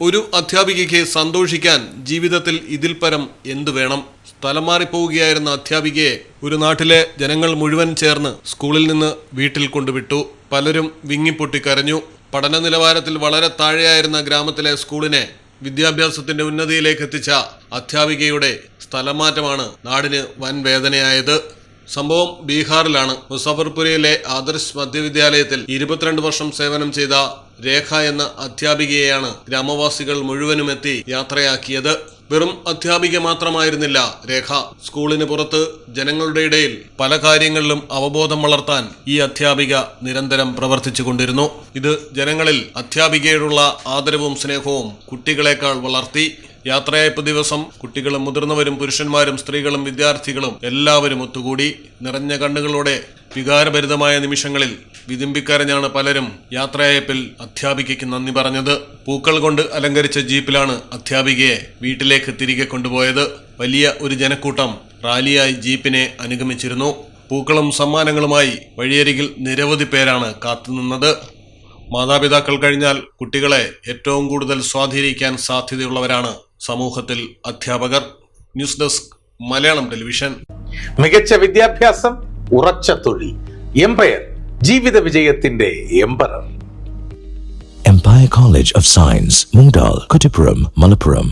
ഒരു അധ്യാപികയ്ക്ക് സന്തോഷിക്കാൻ ജീവിതത്തിൽ ഇതിൽ പരം എന്തു വേണം? സ്ഥലം മാറിപ്പോവുകയായിരുന്ന അധ്യാപികയെ ഒരു നാട്ടിലെ ജനങ്ങൾ മുഴുവൻ ചേർന്ന് സ്കൂളിൽ നിന്ന് വീട്ടിൽ കൊണ്ടുവിട്ടു. പലരും വിങ്ങിപ്പൊട്ടി കരഞ്ഞു. പഠന നിലവാരത്തിൽ വളരെ താഴെയായിരുന്ന ഗ്രാമത്തിലെ സ്കൂളിനെ വിദ്യാഭ്യാസത്തിന്റെ ഉന്നതിയിലേക്ക് എത്തിച്ച അധ്യാപികയുടെ സ്ഥലമാറ്റമാണ് നാടിന് വൻ വേദനയായത്. സംഭവം ബീഹാറിലാണ്. മുസഫർപുരയിലെ ആദർശ് മധ്യവിദ്യാലയത്തിൽ ഇരുപത്തിരണ്ട് വർഷം സേവനം ചെയ്ത രേഖ എന്ന അധ്യാപികയെയാണ് ഗ്രാമവാസികൾ മുഴുവനും എത്തി യാത്രയാക്കിയത്. വെറും അധ്യാപിക മാത്രമായിരുന്നില്ല രേഖ. സ്കൂളിന് പുറത്ത് ജനങ്ങളുടെ ഇടയിൽ പല കാര്യങ്ങളിലും അവബോധം വളർത്താൻ ഈ അധ്യാപിക നിരന്തരം പ്രവർത്തിച്ചു കൊണ്ടിരുന്നു. ഇത് ജനങ്ങളിൽ അധ്യാപികയോടുള്ള ആദരവും സ്നേഹവും കുട്ടികളെക്കാൾ വളർത്തി. യാത്രയയപ്പ് ദിവസം കുട്ടികളും മുതിർന്നവരും പുരുഷന്മാരും സ്ത്രീകളും വിദ്യാർത്ഥികളും എല്ലാവരും ഒത്തുകൂടി. നിറഞ്ഞ കണ്ണുകളോടെ വികാരഭരിതമായ നിമിഷങ്ങളിൽ വിതുമ്പിക്കരഞ്ഞാണ് പലരും യാത്രയപ്പിൽ അധ്യാപികയ്ക്ക് നന്ദി പറഞ്ഞത്. പൂക്കൾ കൊണ്ട് അലങ്കരിച്ച ജീപ്പിലാണ് അധ്യാപികയെ വീട്ടിലേക്ക് തിരികെ കൊണ്ടുപോയത്. വലിയ ഒരു ജനക്കൂട്ടം റാലിയായി ജീപ്പിനെ അനുഗമിച്ചിരുന്നു. പൂക്കളും സമ്മാനങ്ങളുമായി വഴിയരികിൽ നിരവധി പേരാണ് കാത്തുനിന്നത് മാതാപിതാക്കൾ കഴിഞ്ഞാൽ കുട്ടികളെ ഏറ്റവും കൂടുതൽ സ്വാധീനിക്കാൻ സാധ്യതയുള്ളവരാണ് സമൂഹത്തിൽ അധ്യാപകർ. News desk Malayalam television. മികച്ച വിദ്യാഭ്യാസം ഉറച്ച തൊഴിൽ എംപയർ ജീവിത വിജയത്തിന്റെ emperor Empire College of Science, Mungdal, Kuttipuram, Malappuram.